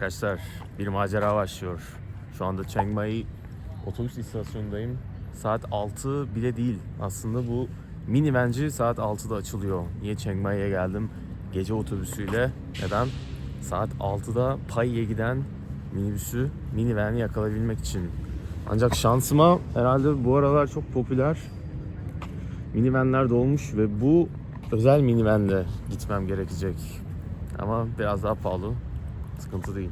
Arkadaşlar bir macera başlıyor. Şu anda Chiang Mai otobüs istasyonundayım. Saat 6 bile değil. Aslında bu mini bence saat 6'da açılıyor. Niye Chiang Mai'ye geldim? Gece otobüsüyle. Neden? Saat 6'da Pai'ye giden minibüsü, minivan'i yakalayabilmek için. Ancak şansıma herhalde bu aralar çok popüler minivanler dolmuş ve bu özel minivanle gitmem gerekecek. Ama biraz daha pahalı. Sıkıntı değil.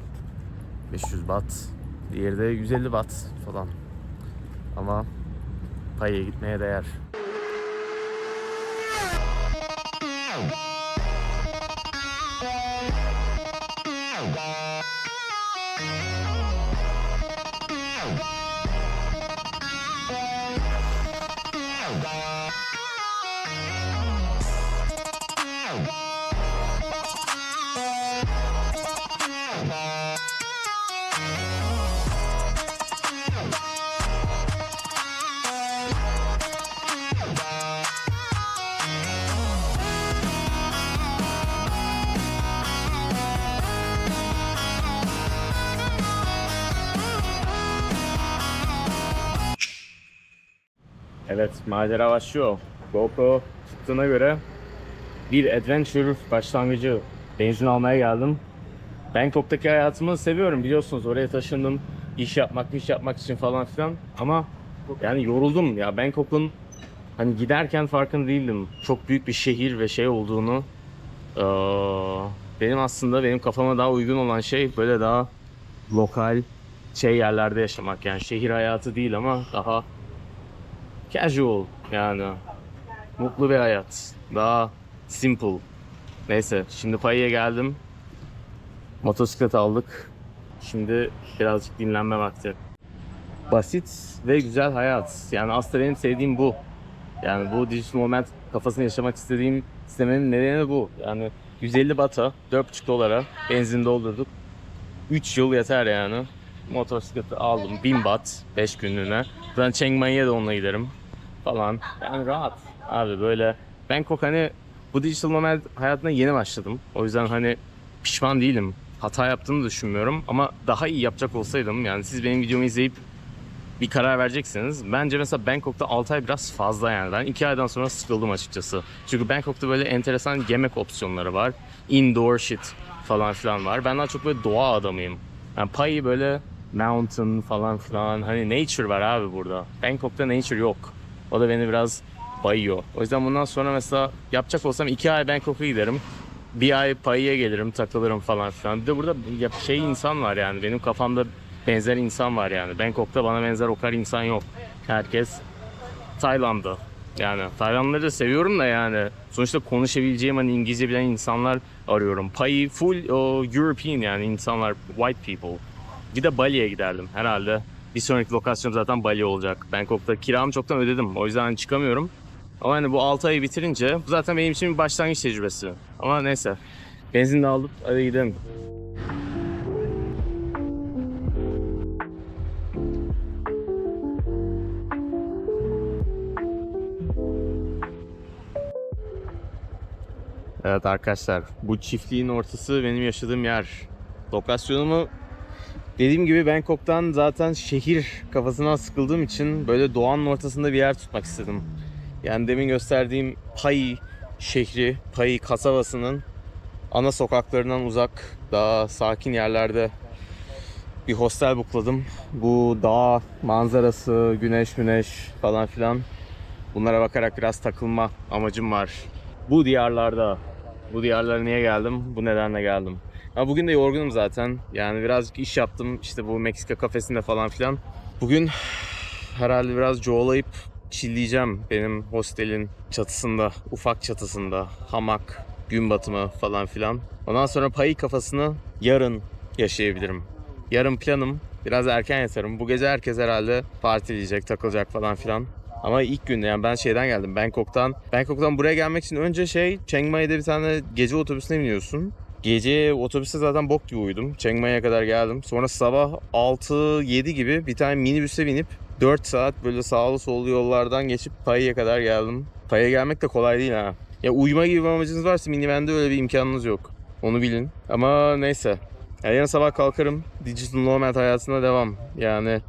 500 baht. Diğeri de 150 baht falan. Ama payaya gitmeye değer. Macera başlıyor. GoPro çıktığına göre bir adventure başlangıcı. Benzin almaya geldim. Bangkok'taki hayatımı seviyorum biliyorsunuz. Oraya taşındım. iş yapmak, iş yapmak için falan filan. Ama yani yoruldum ya. Bangkok'un hani giderken farkında değildim. Çok büyük bir şehir ve şey olduğunu. Ee, benim aslında benim kafama daha uygun olan şey böyle daha lokal şey yerlerde yaşamak. Yani şehir hayatı değil ama daha casual yani mutlu bir hayat. Daha simple. Neyse şimdi payıya geldim. Motosiklet aldık. Şimdi birazcık dinlenme vakti. Basit ve güzel hayat. Yani aslında benim sevdiğim bu. Yani bu digital moment kafasını yaşamak istediğim istemenin nedeni bu. Yani 150 bata 4,5 dolara benzin doldurduk. 3 yıl yeter yani. Motosikleti aldım 1000 bat 5 günlüğüne. Ben Chiang Mai'ye de onunla giderim falan. Yani rahat abi böyle. Bangkok hani bu digital nomad hayatına yeni başladım. O yüzden hani pişman değilim. Hata yaptığımı düşünmüyorum ama daha iyi yapacak olsaydım yani siz benim videomu izleyip bir karar vereceksiniz. Bence mesela Bangkok'ta 6 ay biraz fazla yani. Ben 2 aydan sonra sıkıldım açıkçası. Çünkü Bangkok'ta böyle enteresan yemek opsiyonları var. Indoor shit falan filan var. Ben daha çok böyle doğa adamıyım. Yani Pai böyle mountain falan filan. Hani nature var abi burada. Bangkok'ta nature yok. O da beni biraz bayıyor. O yüzden bundan sonra mesela yapacak olsam 2 ay Bangkok'a giderim. Bir ay Pai'ye gelirim, takılırım falan filan. Bir de burada şey insan var yani. Benim kafamda benzer insan var yani. Bangkok'ta bana benzer o kadar insan yok. Herkes Tayland'da. Yani Taylandları da seviyorum da yani. Sonuçta konuşabileceğim hani İngilizce bilen insanlar arıyorum. Pai full o, European yani insanlar, white people. Bir de Bali'ye giderdim herhalde. Bir sonraki lokasyon zaten Bali olacak. Bangkok'ta kiramı çoktan ödedim. O yüzden hani çıkamıyorum. Ama hani bu 6 ayı bitirince bu zaten benim için bir başlangıç tecrübesi. Ama neyse. Benzin de aldık. Hadi gidelim. Evet arkadaşlar bu çiftliğin ortası benim yaşadığım yer. Lokasyonumu dediğim gibi Bangkok'tan zaten şehir kafasından sıkıldığım için böyle doğanın ortasında bir yer tutmak istedim. Yani demin gösterdiğim Pai şehri, Pai kasabasının ana sokaklarından uzak, daha sakin yerlerde bir hostel bukladım. Bu dağ manzarası, güneş güneş falan filan. Bunlara bakarak biraz takılma amacım var. Bu diyarlarda. Bu diyarlara niye geldim? Bu nedenle geldim. Ha bugün de yorgunum zaten. Yani birazcık iş yaptım. İşte bu Meksika kafesinde falan filan. Bugün herhalde biraz coğlayıp çilleyeceğim benim hostelin çatısında, ufak çatısında. Hamak, gün batımı falan filan. Ondan sonra payı kafasını yarın yaşayabilirim. Yarın planım biraz erken yatarım. Bu gece herkes herhalde partileyecek, takılacak falan filan. Ama ilk gün yani ben şeyden geldim Bangkok'tan. Bangkok'tan buraya gelmek için önce şey Chiang Mai'de bir tane gece otobüsüne biniyorsun. Gece otobüste zaten bok gibi uyudum. Chiang Mai'ye kadar geldim. Sonra sabah 6-7 gibi bir tane minibüse binip 4 saat böyle sağlı sollu yollardan geçip Pai'ye kadar geldim. Pai'ye gelmek de kolay değil ha. Ya uyuma gibi bir amacınız varsa minivende öyle bir imkanınız yok. Onu bilin. Ama neyse. Ya yarın sabah kalkarım. Digital nomad hayatına devam. Yani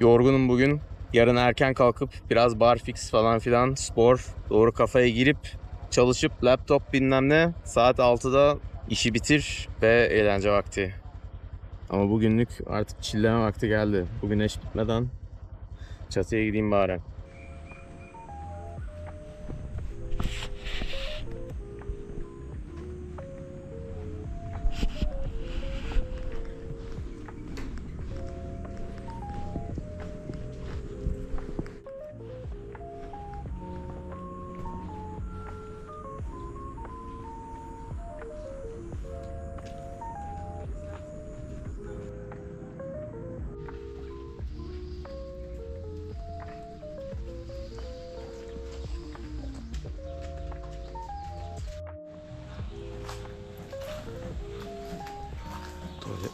yorgunum bugün. Yarın erken kalkıp biraz barfix falan filan spor doğru kafaya girip çalışıp laptop bilmem ne saat 6'da işi bitir ve eğlence vakti. Ama bugünlük artık çilleme vakti geldi. Bu güneş bitmeden çatıya gideyim bari.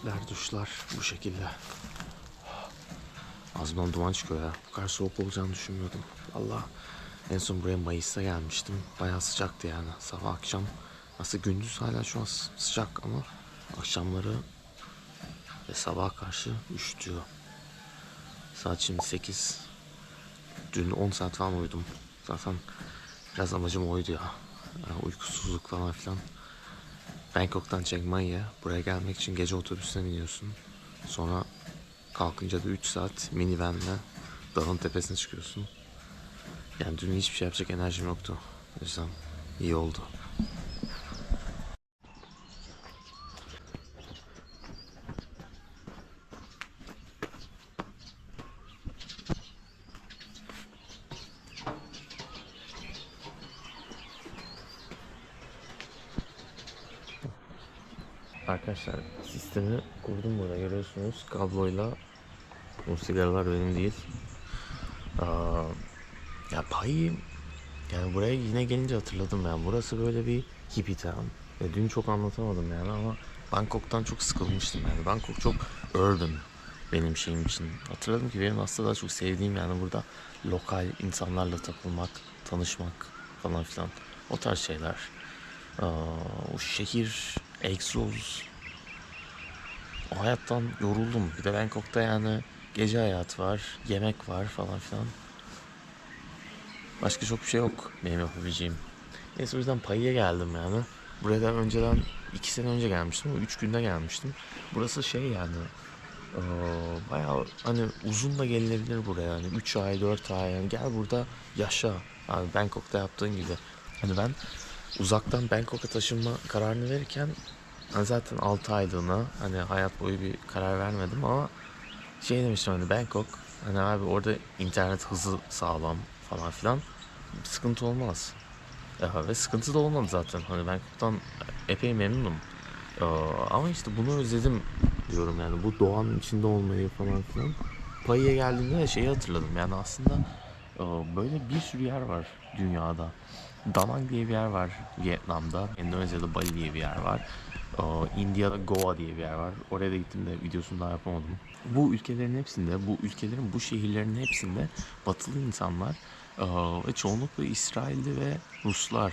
Tuvaletler, duşlar bu şekilde. Ağzımdan duman çıkıyor ya. Bu kadar soğuk olacağını düşünmüyordum. Allah. En son buraya Mayıs'ta gelmiştim. Bayağı sıcaktı yani. Sabah akşam. Aslında gündüz hala şu an sı- sıcak ama akşamları ve sabah karşı üşütüyor. Saat şimdi 8. Dün 10 saat falan uyudum. Zaten biraz amacım oydu ya. Yani uykusuzluk falan filan. Bangkok'tan Chiang Mai'ye buraya gelmek için gece otobüsüne biniyorsun. Sonra kalkınca da 3 saat minivanla dağın tepesine çıkıyorsun. Yani dün hiçbir şey yapacak enerjim yoktu. O yüzden iyi oldu. Arkadaşlar sistemi kurdum burada görüyorsunuz kabloyla bu sigaralar benim değil. Aa, ya payı yani buraya yine gelince hatırladım yani burası böyle bir hippie town. Ve dün çok anlatamadım yani ama Bangkok'tan çok sıkılmıştım yani. Bangkok çok urban benim şeyim için. Hatırladım ki benim aslında daha çok sevdiğim yani burada lokal insanlarla takılmak, tanışmak falan filan. O tarz şeyler. Aa, o şehir, egzoz. O hayattan yoruldum. Bir de Bangkok'ta yani gece hayatı var, yemek var falan filan. Başka çok bir şey yok benim yapabileceğim. Neyse o yüzden payıya geldim yani. Buraya da önceden iki sene önce gelmiştim üç günde gelmiştim. Burası şey yani eee, bayağı hani uzun da gelinebilir buraya yani 3 ay 4 ay yani gel burada yaşa. Yani Bangkok'ta yaptığın gibi. Hani ben uzaktan Bangkok'a taşınma kararını verirken hani zaten 6 aylığına hani hayat boyu bir karar vermedim ama şey demiştim hani Bangkok hani abi orada internet hızı sağlam falan filan sıkıntı olmaz. Ya, ve sıkıntı da olmadı zaten. Hani Bangkok'tan epey memnunum. Ee, ama işte bunu özledim diyorum yani bu doğanın içinde olmayı falan filan. Pai'ye geldiğimde de şeyi hatırladım yani aslında e, böyle bir sürü yer var dünyada. Danang diye bir yer var Vietnam'da. Endonezya'da Bali diye bir yer var. India'da Goa diye bir yer var. Oraya da gittim de videosunu daha yapamadım. Bu ülkelerin hepsinde, bu ülkelerin, bu şehirlerin hepsinde batılı insanlar ve çoğunlukla İsrailli ve Ruslar.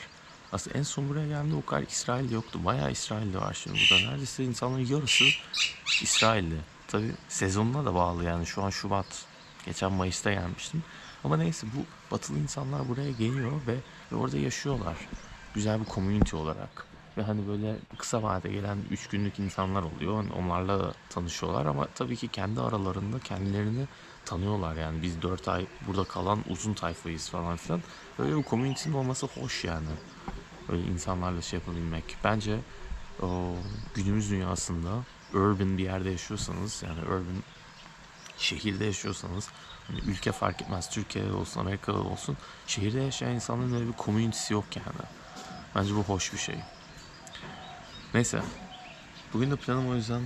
Aslında en son buraya geldiğimde o kadar İsrail yoktu. Bayağı İsrailli var şimdi burada. Neredeyse insanların yarısı İsrailli. Tabi sezonuna da bağlı yani. Şu an Şubat. Geçen Mayıs'ta gelmiştim. Ama neyse bu batılı insanlar buraya geliyor ve, ve orada yaşıyorlar. Güzel bir community olarak. Ve hani böyle kısa vade gelen 3 günlük insanlar oluyor. Hani onlarla tanışıyorlar ama tabii ki kendi aralarında kendilerini tanıyorlar yani. Biz 4 ay burada kalan uzun tayfayız falan filan. Böyle bir community'nin olması hoş yani. Böyle insanlarla şey yapabilmek. Bence o, günümüz dünyasında urban bir yerde yaşıyorsanız yani urban şehirde yaşıyorsanız hani ülke fark etmez Türkiye'de olsun Amerika'da olsun şehirde yaşayan insanların öyle bir community'si yok yani. Bence bu hoş bir şey. Neyse. Bugün de planım o yüzden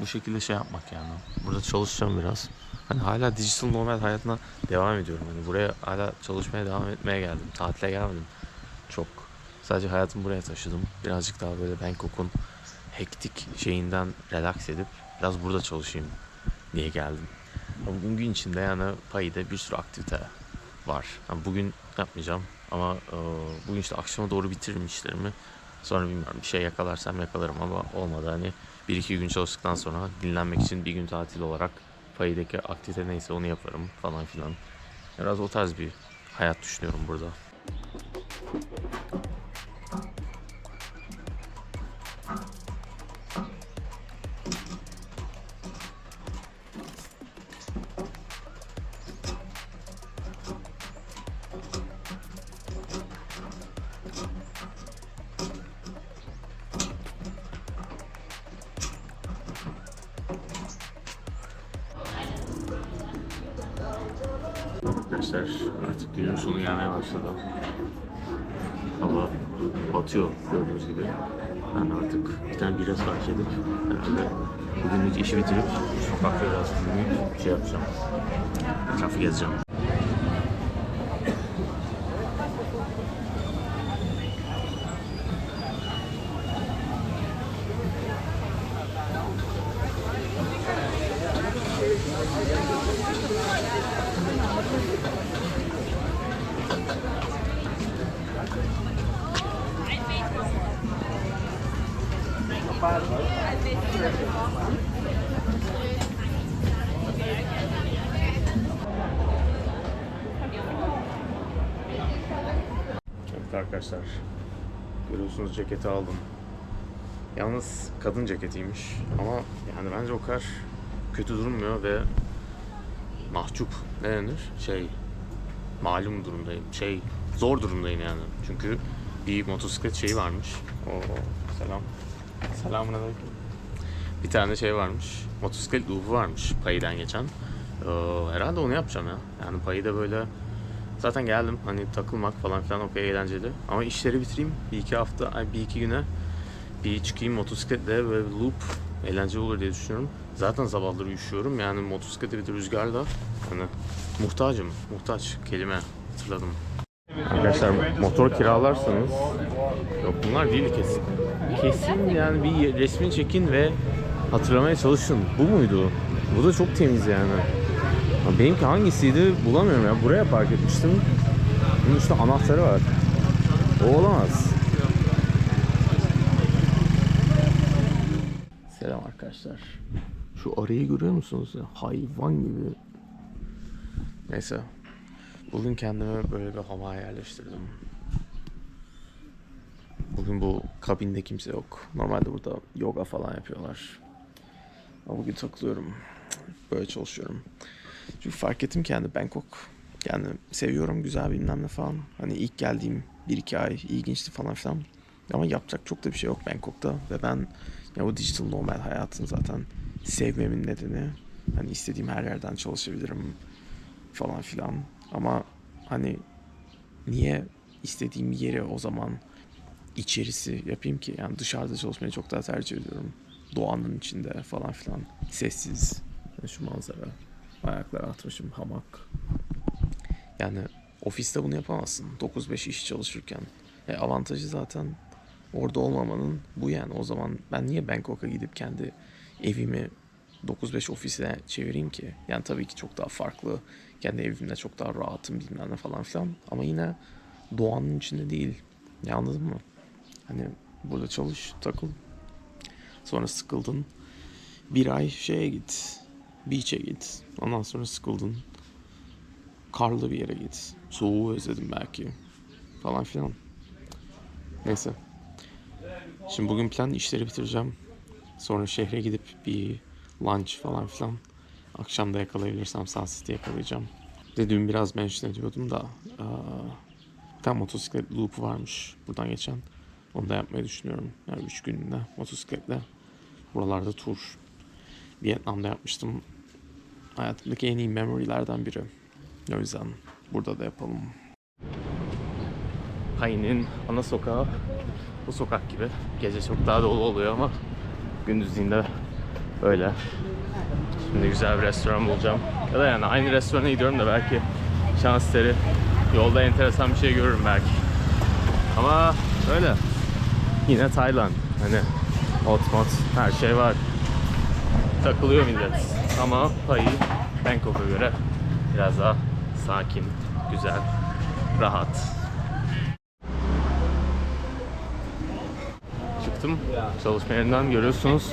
bu şekilde şey yapmak yani. Burada çalışacağım biraz. Hani hala digital nomad hayatına devam ediyorum. Hani buraya hala çalışmaya devam etmeye geldim. Tatile gelmedim. Çok. Sadece hayatımı buraya taşıdım. Birazcık daha böyle Bangkok'un hektik şeyinden relax edip biraz burada çalışayım diye geldim. Bugün gün içinde yani Pai'de bir sürü aktivite var. Yani bugün yapmayacağım ama bugün işte akşama doğru bitiririm işlerimi. Sonra bilmiyorum bir şey yakalarsam yakalarım ama olmadı hani 1-2 gün çalıştıktan sonra dinlenmek için bir gün tatil olarak Payı'daki aktivite neyse onu yaparım falan filan. Biraz o tarz bir hayat düşünüyorum burada. Arkadaşlar artık günün sonu gelmeye başladı. Hava batıyor gördüğünüz gibi. Ben artık bir tane bira sipariş edip herhalde bugünlük işi bitirip sokakta biraz dinleyip şey yapacağım. Etrafı gezeceğim. Evet arkadaşlar. Görüyorsunuz ceketi aldım. Yalnız kadın ceketiymiş ama yani bence o kadar kötü durmuyor ve mahcup ne denir? Şey malum durumdayım. Şey zor durumdayım yani. Çünkü bir motosiklet şeyi varmış. Oo selam. Selamun aleyküm. Bir tane şey varmış. Motosiklet loop'u varmış payıdan geçen. Ee, herhalde onu yapacağım ya. Yani payı da böyle Zaten geldim hani takılmak falan filan okey eğlenceli. Ama işleri bitireyim bir iki hafta, ay bir iki güne bir çıkayım motosikletle ve loop eğlenceli olur diye düşünüyorum. Zaten sabahları üşüyorum yani motosiklete bir de rüzgarla hani muhtacım, muhtaç kelime hatırladım. Arkadaşlar motor kiralarsanız yok bunlar değil kesin. Kesin yani bir resmini çekin ve hatırlamaya çalışın. Bu muydu? Bu da çok temiz yani. Ya Benimki hangisiydi bulamıyorum ya. Buraya park etmiştim. Bunun üstünde anahtarı var. O olamaz. Selam arkadaşlar. Şu arayı görüyor musunuz? Hayvan gibi. Neyse. Bugün kendime böyle bir hava yerleştirdim. Bugün bu kabinde kimse yok. Normalde burada yoga falan yapıyorlar. Ama bugün takılıyorum. Böyle çalışıyorum. Çünkü fark ettim ki yani Bangkok yani seviyorum güzel bilmem ne falan. Hani ilk geldiğim bir iki ay ilginçti falan filan. Ama yapacak çok da bir şey yok Bangkok'ta ve ben ya bu digital nomad hayatını zaten sevmemin nedeni hani istediğim her yerden çalışabilirim falan filan. Ama hani niye istediğim yeri o zaman içerisi yapayım ki? Yani dışarıda çalışmayı çok daha tercih ediyorum. Doğanın içinde falan filan. Sessiz. Yani şu manzara. Ayaklar atmışım hamak. Yani ofiste bunu yapamazsın. 9-5 iş çalışırken. E, avantajı zaten orada olmamanın bu yani. O zaman ben niye Bangkok'a gidip kendi evimi 9-5 ofise çevireyim ki? Yani tabii ki çok daha farklı. Kendi evimde çok daha rahatım bilmem ne falan filan. Ama yine doğanın içinde değil. Ya anladın mı? Hani burada çalış, takıl. Sonra sıkıldın. Bir ay şeye git. Beach'e git. Ondan sonra sıkıldın. Karlı bir yere git. Soğuğu özledim belki. Falan filan. Neyse. Şimdi bugün plan işleri bitireceğim. Sonra şehre gidip bir lunch falan filan. Akşam da yakalayabilirsem Sunset'i yakalayacağım. Dediğim biraz mention ediyordum da. Bir tane motosiklet loop varmış buradan geçen. Onu da yapmayı düşünüyorum. Yani 3 günlüğüne motosikletle. Buralarda tur. Vietnam'da yapmıştım. Hayatımdaki en iyi memory'lerden biri. O yüzden burada da yapalım. Payne'in ana sokağı bu sokak gibi. Gece çok daha dolu oluyor ama gündüzliğinde öyle. Şimdi güzel bir restoran bulacağım. Ya da yani aynı restorana gidiyorum da belki şans eseri yolda enteresan bir şey görürüm belki. Ama öyle. Yine Tayland. Hani hot mod her şey var. Takılıyor millet. Ama payı Bangkok'a göre biraz daha sakin, güzel, rahat. Çıktım çalışma yerinden görüyorsunuz.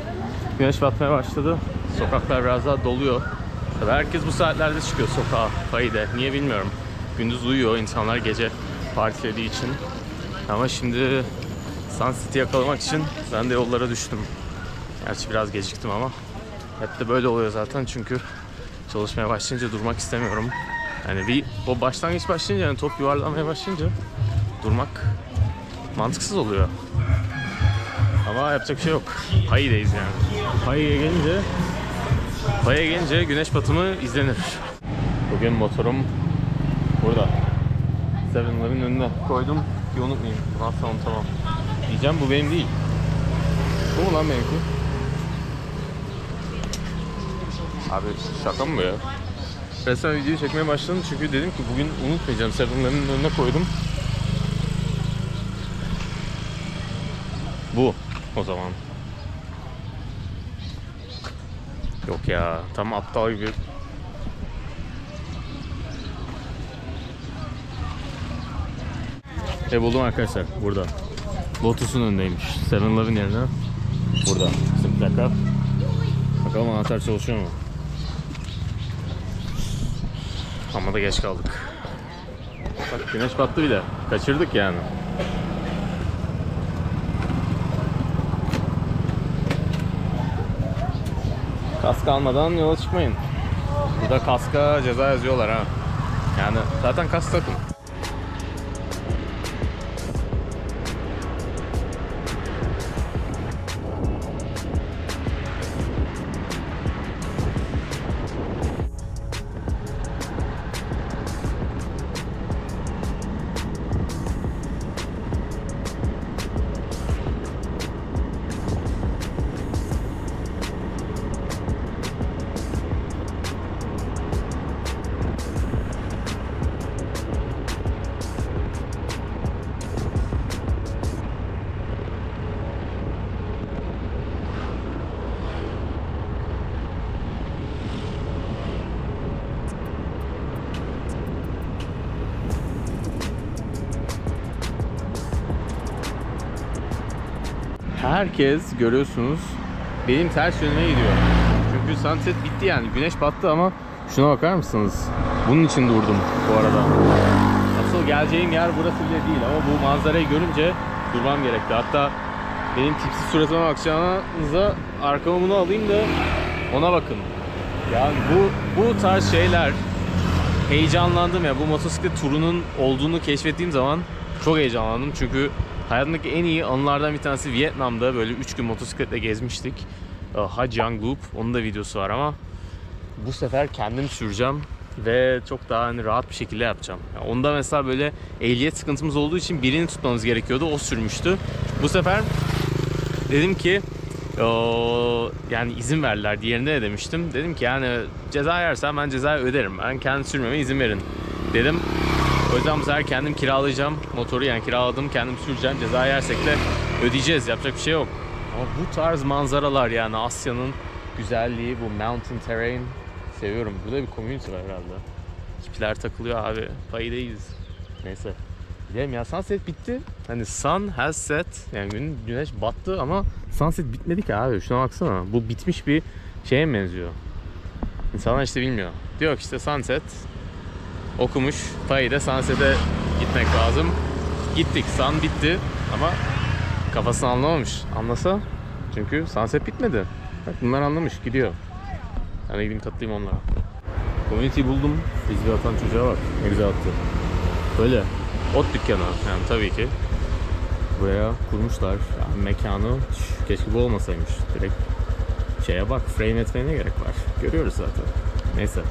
Güneş batmaya başladı. Sokaklar biraz daha doluyor. Tabii herkes bu saatlerde çıkıyor sokağa, Fai'de. Niye bilmiyorum. Gündüz uyuyor insanlar gece partilediği için. Ama şimdi Sun yakalamak için ben de yollara düştüm. Gerçi biraz geciktim ama hep de böyle oluyor zaten çünkü çalışmaya başlayınca durmak istemiyorum. Yani bir o başlangıç başlayınca yani top yuvarlamaya başlayınca durmak mantıksız oluyor. Ama yapacak bir şey yok. Payi'deyiz yani. Payi'ye gelince Payi'ye gelince güneş batımı izlenir. Bugün motorum burada. Seven'ların önüne koydum ki unutmayayım. Sonra unutamam. Diyeceğim bu benim değil. Bu mu lan benimki? Abi şaka mı bu ya? Resmen videoyu çekmeye başladım çünkü dedim ki bugün unutmayacağım. Seven'ların önüne koydum. Bu o zaman. Yok ya tam aptal gibi. E buldum arkadaşlar burada. Lotus'un önündeymiş. Seven Eleven yerine burada. Bizim plaka. Bakalım anahtar çalışıyor mu? Ama da geç kaldık. Bak güneş battı bile. Kaçırdık yani. Kask almadan yola çıkmayın. Burada kaska ceza yazıyorlar ha. Yani zaten kask takın. Herkes görüyorsunuz benim ters yönüme gidiyor. Çünkü sunset bitti yani. Güneş battı ama şuna bakar mısınız? Bunun için durdum bu arada. Asıl geleceğim yer burası bile değil ama bu manzarayı görünce durmam gerekti. Hatta benim tipsiz suratıma bakacağınıza arkama bunu alayım da ona bakın. Yani bu bu tarz şeyler heyecanlandım ya. Bu motosiklet turunun olduğunu keşfettiğim zaman çok heyecanlandım. Çünkü hayatımdaki en iyi anılardan bir tanesi Vietnam'da böyle 3 gün motosikletle gezmiştik. Hajiang Loop. Onun da videosu var ama bu sefer kendim süreceğim ve çok daha hani rahat bir şekilde yapacağım. Yani onda mesela böyle ehliyet sıkıntımız olduğu için birini tutmamız gerekiyordu. O sürmüştü. Bu sefer dedim ki o, yani izin verdiler diğerinde de demiştim. Dedim ki yani ceza yersem ben cezayı öderim. Ben kendi sürmeme izin verin dedim. O yüzden bu sefer kendim kiralayacağım motoru yani kiraladım kendim süreceğim. Ceza yersek de ödeyeceğiz yapacak bir şey yok. Ama bu tarz manzaralar yani Asya'nın güzelliği bu mountain terrain seviyorum. Burada bir community var herhalde. Hippiler takılıyor abi. Payıdayız. Neyse. Gidelim ya sunset bitti. Hani sun has set. Yani gün, güneş battı ama sunset bitmedi ki abi. Şuna baksana. Bu bitmiş bir şeye benziyor? İnsanlar işte bilmiyor. Diyor ki işte sunset okumuş. Payıda sunset'e gitmek lazım. Gittik. Sun bitti ama kafasını anlamamış. Anlasa çünkü sunset bitmedi. Bak bunlar anlamış gidiyor. De gideyim katılayım onlara. Community buldum. Frisbee atan çocuğa bak. Ne güzel attı. Böyle ot dükkanı yani tabii ki. Buraya kurmuşlar. Yani mekanı şş, keşke bu olmasaymış. Direkt şeye bak frame etmeye ne gerek var. Görüyoruz zaten. Neyse.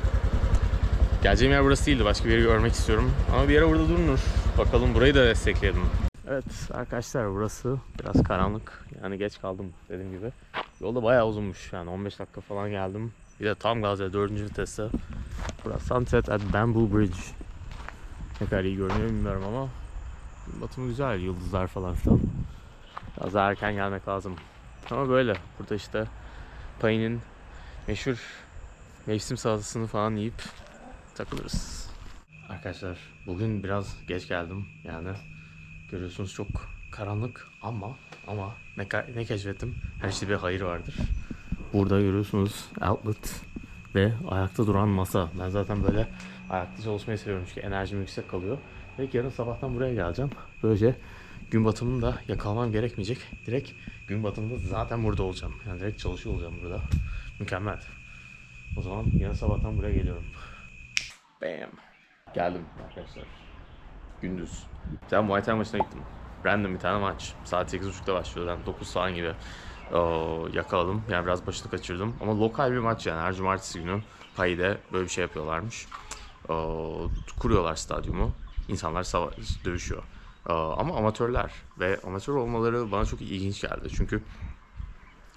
Geleceğim yer burası değildi. Başka bir yeri görmek istiyorum. Ama bir yere burada durunur. Bakalım burayı da destekleyelim. Evet arkadaşlar burası biraz karanlık. Yani geç kaldım dediğim gibi. Yolda bayağı uzunmuş. Yani 15 dakika falan geldim. Bir de tam gazla 4. viteste. Burası Sunset at Bamboo Bridge. Ne kadar iyi görünüyor bilmiyorum ama batımı güzel. Yıldızlar falan filan. Biraz daha erken gelmek lazım. Ama böyle. Burada işte Payne'in meşhur mevsim salatasını falan yiyip takılırız. Arkadaşlar bugün biraz geç geldim. Yani görüyorsunuz çok karanlık ama ama ne, ne keşfettim? Her işte bir hayır vardır. Burada görüyorsunuz outlet ve ayakta duran masa. Ben zaten böyle ayakta çalışmayı seviyorum çünkü enerjim yüksek kalıyor. Ve yarın sabahtan buraya geleceğim. Böylece gün batımını da yakalamam gerekmeyecek. Direkt gün batımında zaten burada olacağım. Yani direkt çalışıyor olacağım burada. Mükemmel. O zaman yarın sabahtan buraya geliyorum. Bam. Geldim arkadaşlar. Gündüz. Ben Muay Thai maçına gittim. Random bir tane maç. Saat 8.30'da başlıyor. Yani 9 falan gibi o, yakaladım. Yani biraz başını kaçırdım. Ama lokal bir maç yani. Her cumartesi günü Payi'de böyle bir şey yapıyorlarmış. O, kuruyorlar stadyumu. İnsanlar sava- dövüşüyor. O, ama amatörler. Ve amatör olmaları bana çok ilginç geldi. Çünkü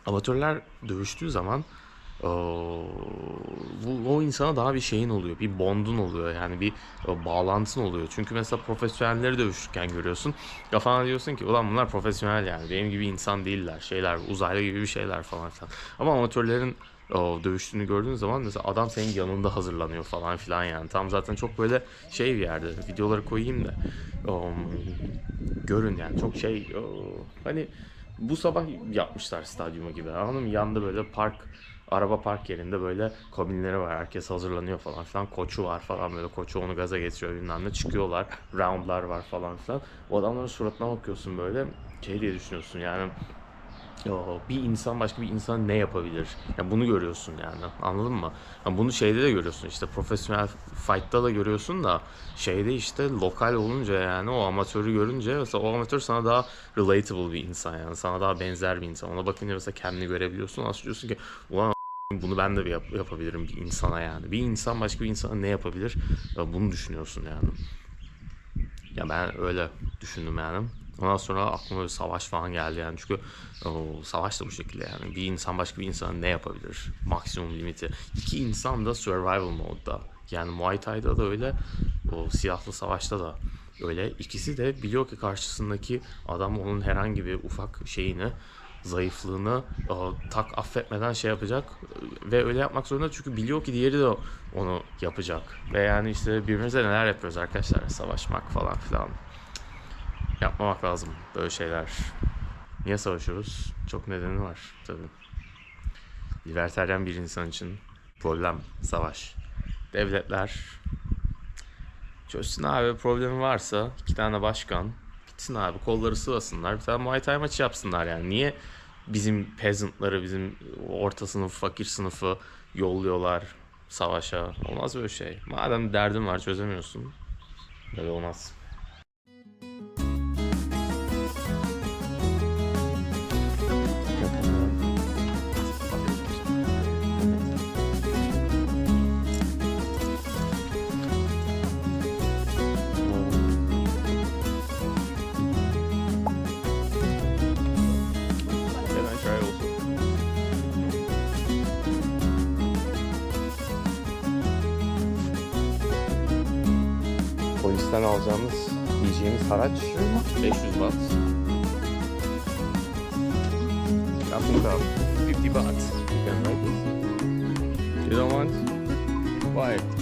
amatörler dövüştüğü zaman bu, o insana daha bir şeyin oluyor. Bir bondun oluyor. Yani bir o, bağlantın oluyor. Çünkü mesela profesyonelleri dövüşürken görüyorsun. Kafana diyorsun ki ulan bunlar profesyonel yani. Benim gibi insan değiller. Şeyler uzaylı gibi bir şeyler falan filan. Ama amatörlerin o, dövüştüğünü gördüğün zaman mesela adam senin yanında hazırlanıyor falan filan yani. Tam zaten çok böyle şey bir yerde. Videoları koyayım da. o, görün yani çok şey o, hani bu sabah yapmışlar stadyumu gibi anladın mı? Yanında böyle park araba park yerinde böyle kabinleri var. Herkes hazırlanıyor falan filan. Koçu var falan böyle. Koçu onu gaza getiriyor bilmem ne. Çıkıyorlar. Roundlar var falan filan. O adamların suratına bakıyorsun böyle. Şey diye düşünüyorsun yani. Bir insan başka bir insan ne yapabilir? Ya bunu görüyorsun yani. Anladın mı? Ya bunu şeyde de görüyorsun işte profesyonel fight'ta da görüyorsun da şeyde işte lokal olunca yani o amatörü görünce mesela o amatör sana daha relatable bir insan yani. Sana daha benzer bir insan. Ona bakınca mesela kendini görebiliyorsun. Aslında diyorsun ki ulan bunu ben de bir yap- yapabilirim bir insana yani. Bir insan başka bir insana ne yapabilir? Ya bunu düşünüyorsun yani. Ya ben öyle düşündüm yani. Ondan sonra aklıma böyle savaş falan geldi yani. Çünkü o, savaş da bu şekilde yani. Bir insan başka bir insana ne yapabilir? Maksimum limiti. İki insan da survival modda. Yani Muay Thai'da da öyle. O silahlı savaşta da öyle. İkisi de biliyor ki karşısındaki adam onun herhangi bir ufak şeyini zayıflığını o, tak affetmeden şey yapacak ve öyle yapmak zorunda çünkü biliyor ki diğeri de onu yapacak ve yani işte birbirimize neler yapıyoruz arkadaşlar savaşmak falan filan yapmamak lazım böyle şeyler. Niye savaşıyoruz? Çok nedeni var tabii. Liberteryen bir insan için problem savaş. Devletler çözsün abi problemi varsa iki tane başkan gitsin abi kolları sıvasınlar bir tane Muay Thai maçı yapsınlar yani. Niye bizim peasantları bizim orta sınıf fakir sınıfı yolluyorlar savaşa? Olmaz böyle şey. Madem derdin var çözemiyorsun. Böyle olmaz. Yiyeceğimiz haraç 500 baht. Yapın da 50 baht. You. You don't want? Why?